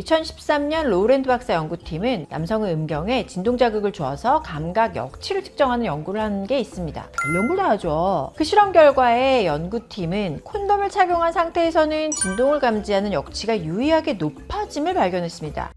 2013년 로우랜드 박사 연구팀은 남성의 음경에 진동 자극을 주어서 감각 역치를 측정하는 연구를 한 게 있습니다. 별 연구를 다 하죠. 그 실험 결과에 연구팀은 콘돔을 착용한 상태에서는 진동을 감지하는 역치가 유의하게 높아짐을 발견했습니다.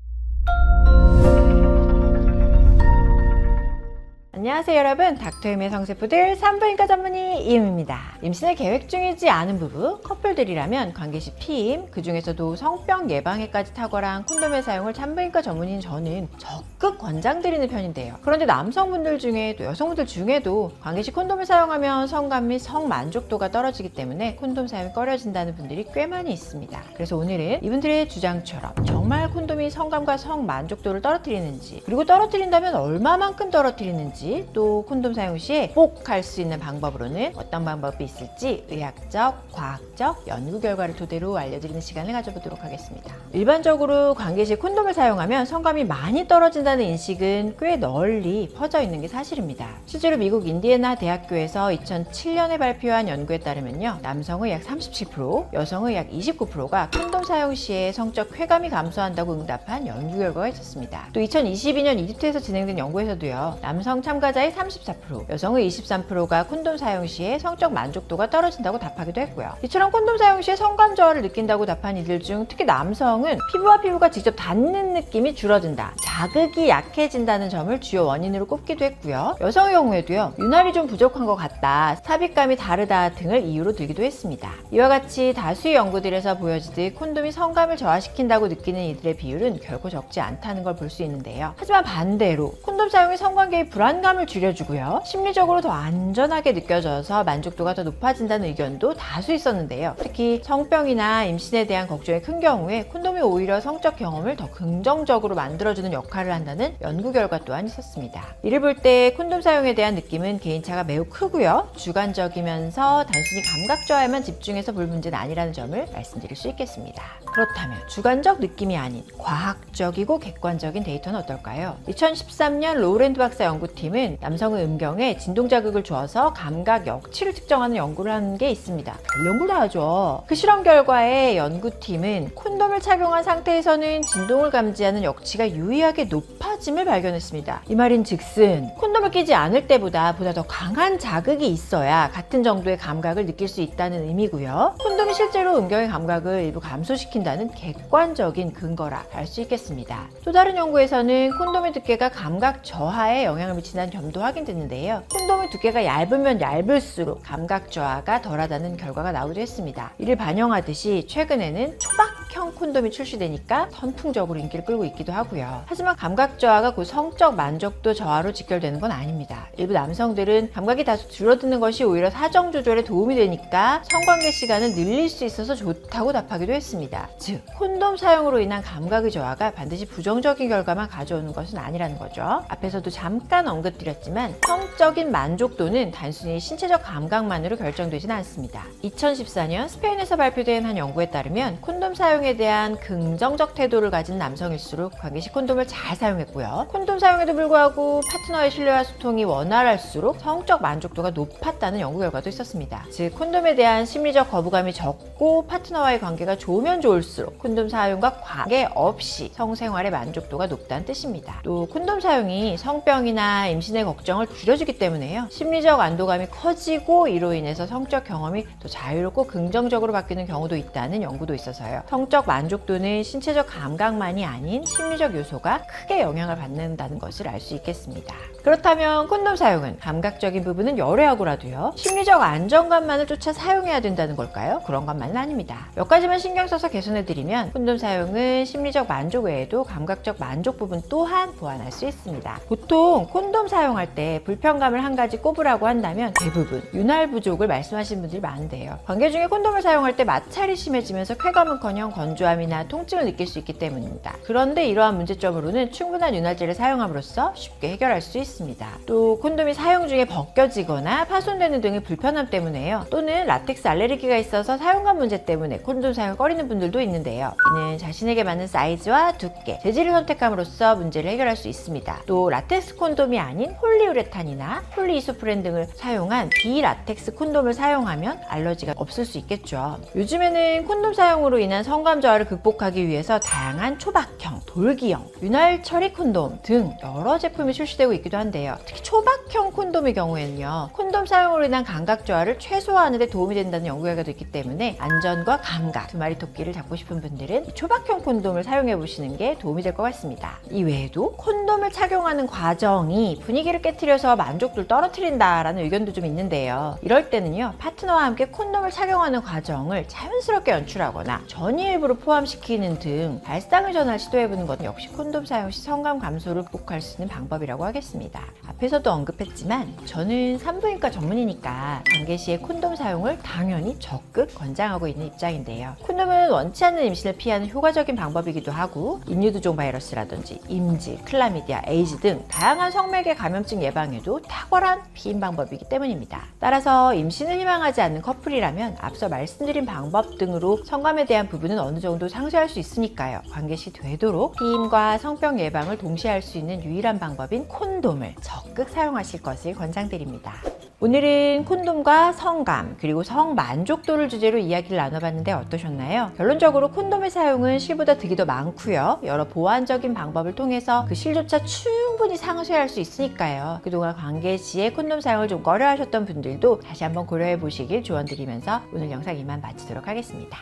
안녕하세요 여러분. 닥터임의 성세포들 산부인과 전문의 이음입니다. 임신을 계획 중이지 않은 부부 커플들이라면 관계 시 피임 그 중에서도 성병 예방에까지 탁월한 콘돔의 사용을 산부인과 전문의인 저는 적극 권장드리는 편인데요. 그런데 남성분들 중에 또 여성분들 중에도 관계 시 콘돔을 사용하면 성감 및 성만족도가 떨어지기 때문에 콘돔 사용이 꺼려진다는 분들이 꽤 많이 있습니다. 그래서 오늘은 이분들의 주장처럼 정말 콘돔이 성감과 성만족도를 떨어뜨리는지 그리고 떨어뜨린다면 얼마만큼 떨어뜨리는지 또 콘돔 사용 시에 꼭 할 수 있는 방법으로는 어떤 방법이 있을지 의학적, 과학적 연구 결과를 토대로 알려드리는 시간을 가져보도록 하겠습니다. 일반적으로 관계 시 콘돔을 사용하면 성감이 많이 떨어진다는 인식은 꽤 널리 퍼져 있는 게 사실입니다. 실제로 미국 인디애나 대학교에서 2007년에 발표한 연구에 따르면요. 남성의 약 37%, 여성의 약 29%가 콘돔 사용 시에 성적 쾌감이 감소한다고 응답한 연구 결과가 있었습니다. 또 2022년 이집트에서 진행된 연구에서도요. 남성 참가 자의 34%, 여성의 23%가 콘돔 사용 시에 성적 만족도가 떨어진다고 답하기도 했고요. 이처럼 콘돔 사용 시에 저하를 느낀다고 답한 이들 중 특히 남성은 피부와 피부가 직접 닿는 느낌이 줄어든다. 자극이 약해진다는 점을 주요 원인으로 꼽기도 했고요. 여성의 경우에도요. 윤활이 좀 부족한 것 같다. 삽입감이 다르다 등을 이유로 들기도 했습니다. 이와 같이 다수의 연구들에서 보여지듯 콘돔이 성감을 저하시킨다고 느끼는 이들의 비율은 결코 적지 않다는 걸 볼 수 있는데요. 하지만 반대로 콘돔 사용이 성관계의 불안감 을 줄여주고요. 심리적으로 더 안전하게 느껴져서 만족도가 더 높아진다는 의견도 다수 있었는데요. 특히 성병이나 임신에 대한 걱정이 큰 경우에 콘돔이 오히려 성적 경험을 더 긍정적으로 만들어주는 역할을 한다는 연구 결과 또한 있었습니다. 이를 볼 때 콘돔 사용에 대한 느낌은 개인차가 매우 크고요. 주관적이면서 단순히 감각 저하에만 집중해서 볼 문제는 아니라는 점을 말씀드릴 수 있겠습니다. 그렇다면 주관적 느낌이 아닌 과학적이고 객관적인 데이터는 어떨까요? 2013년 로우랜드 박사 연구팀은 남성의 음경에 진동 자극을 주어서 감각 역치를 측정하는 연구를 한 게 있습니다. 별 연구를 다 하죠. 그 실험 결과에 연구팀은 콘돔을 착용한 상태에서는 진동을 감지하는 역치가 유의하게 높아짐을 발견했습니다. 이 말인 즉슨 콘돔을 끼지 않을 때보다 보다 더 강한 자극이 있어야 같은 정도의 감각을 느낄 수 있다는 의미고요. 콘돔이 실제로 음경의 감각을 일부 감소시킨 다는 객관적인 근거라 할 수 있겠습니다. 또 다른 연구에서는 콘돔의 두께가 감각 저하에 영향을 미친다는 점도 확인됐는데요. 콘돔의 두께가 얇으면 얇을수록 감각 저하가 덜하다는 결과가 나오기도 했습니다. 이를 반영하듯이 최근에는 초박형 콘돔이 출시되니까 선풍적으로 인기를 끌고 있기도 하고요. 하지만 감각 저하가 곧 성적 만족도 저하로 직결되는 건 아닙니다. 일부 남성들은 감각이 다소 줄어드는 것이 오히려 사정 조절에 도움이 되니까 성관계 시간을 늘릴 수 있어서 좋다고 답하기도 했습니다. 즉, 콘돔 사용으로 인한 감각의 저하가 반드시 부정적인 결과만 가져오는 것은 아니라는 거죠. 앞에서도 잠깐 언급드렸지만 성적인 만족도는 단순히 신체적 감각만으로 결정되진 않습니다. 2014년 스페인에서 발표된 한 연구에 따르면 콘돔 사용에 대한 긍정적 태도를 가진 남성일수록 관계시 콘돔을 잘 사용했고요. 콘돔 사용에도 불구하고 파트너의 신뢰와 소통이 원활할수록 성적 만족도가 높았다는 연구 결과도 있었습니다. 즉 콘돔에 대한 심리적 거부감이 적고 파트너와의 관계가 좋으면 좋을 수록 콘돔 사용과 관계없이 성생활의 만족도가 높다는 뜻입니다. 또 콘돔 사용이 성병이나 임신의 걱정을 줄여주기 때문에요. 심리적 안도감이 커지고 이로 인해서 성적 경험이 더 자유롭고 긍정적으로 바뀌는 경우도 있다는 연구도 있어서요. 성적 만족도는 신체적 감각만이 아닌 심리적 요소가 크게 영향을 받는다는 것을 알 수 있겠습니다. 그렇다면 콘돔 사용은 감각적인 부분은 열애하고라도요. 심리적 안정감만을 쫓아 사용해야 된다는 걸까요? 그런 것만은 아닙니다. 몇 가지만 신경 써서 개선 해드리면 콘돔 사용은 심리적 만족 외에도 감각적 만족 부분 또한 보완할 수 있습니다. 보통 콘돔 사용할 때 불편감을 한 가지 꼽으라고 한다면 대부분 윤활 부족을 말씀하시는 분들이 많은데요. 관계 중에 콘돔을 사용할 때 마찰이 심해지면서 쾌감은커녕 건조함이나 통증을 느낄 수 있기 때문입니다. 그런데 이러한 문제점으로는 충분한 윤활제를 사용함으로써 쉽게 해결할 수 있습니다. 또 콘돔이 사용 중에 벗겨지거나 파손되는 등의 불편함 때문에요. 또는 라텍스 알레르기가 있어서 사용감 문제 때문에 콘돔 사용을 꺼리는 분들도 있는데요. 이는 자신에게 맞는 사이즈와 두께, 재질을 선택함으로써 문제를 해결할 수 있습니다. 또 라텍스 콘돔이 아닌 폴리우레탄이나 폴리이소프렌 등을 사용한 비라텍스 콘돔을 사용하면 알러지가 없을 수 있겠죠. 요즘에는 콘돔 사용으로 인한 성감 저하를 극복하기 위해서 다양한 초박형, 돌기형, 윤활 처리 콘돔 등 여러 제품이 출시되고 있기도 한데요. 특히 초박형 콘돔의 경우에는요. 콘돔 사용으로 인한 감각 저하를 최소화하는 데 도움이 된다는 연구 결과도 있기 때문에 안전과 감각 두 마리 토끼를 잡고 싶은 분들은 이 초박형 콘돔을 사용해 보시는 게 도움이 될 것 같습니다. 이 외에도 콘돔을 착용하는 과정이 분위기를 깨뜨려서 만족도를 떨어뜨린다라는 의견도 좀 있는데요. 이럴 때는요. 파트너와 함께 콘돔을 착용하는 과정을 자연스럽게 연출하거나 전이 일부를 포함시키는 등 발상을 전환 시도해보는 것 역시 콘돔 사용 시 성감 감소를 극복할 수 있는 방법이라고 하겠습니다. 앞에서도 언급했지만 저는 산부인과 전문이니까 관계 시에 콘돔 사용을 당연히 적극 권장하고 있는 입장인데요. 콘돔은 원치 않는 임신을 피하는 효과적인 방법이기도 하고 인유두종 바이러스라든지 임지, 클라미디아, 에이즈 등 다양한 성매개 감염증 예방에도 탁월한 피임 방법이기 때문입니다. 따라서 임신을 희망하지 않는 커플이라면 앞서 말씀드린 방법 등으로 성감에 대한 부분은 어느 정도 상쇄할 수 있으니까요. 관계 시 되도록 피임과 성병 예방을 동시에 할 수 있는 유일한 방법인 콘돔을 적극 사용하실 것을 권장드립니다. 오늘은 콘돔과 성감 그리고 성 만족도를 주제로 이야기를 나눠봤는데 어떠셨나요? 결론적으로 콘돔의 사용은 실보다 득이 더 많고요. 여러 보완적인 방법을 통해서 그 실조차 충분히 상쇄할 수 있으니까요. 그동안 관계 시에 콘돔 사용을 좀 꺼려하셨던 분들도 다시 한번 고려해 보시길 조언드리면서 오늘 영상 이만 마치도록 하겠습니다.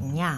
안녕.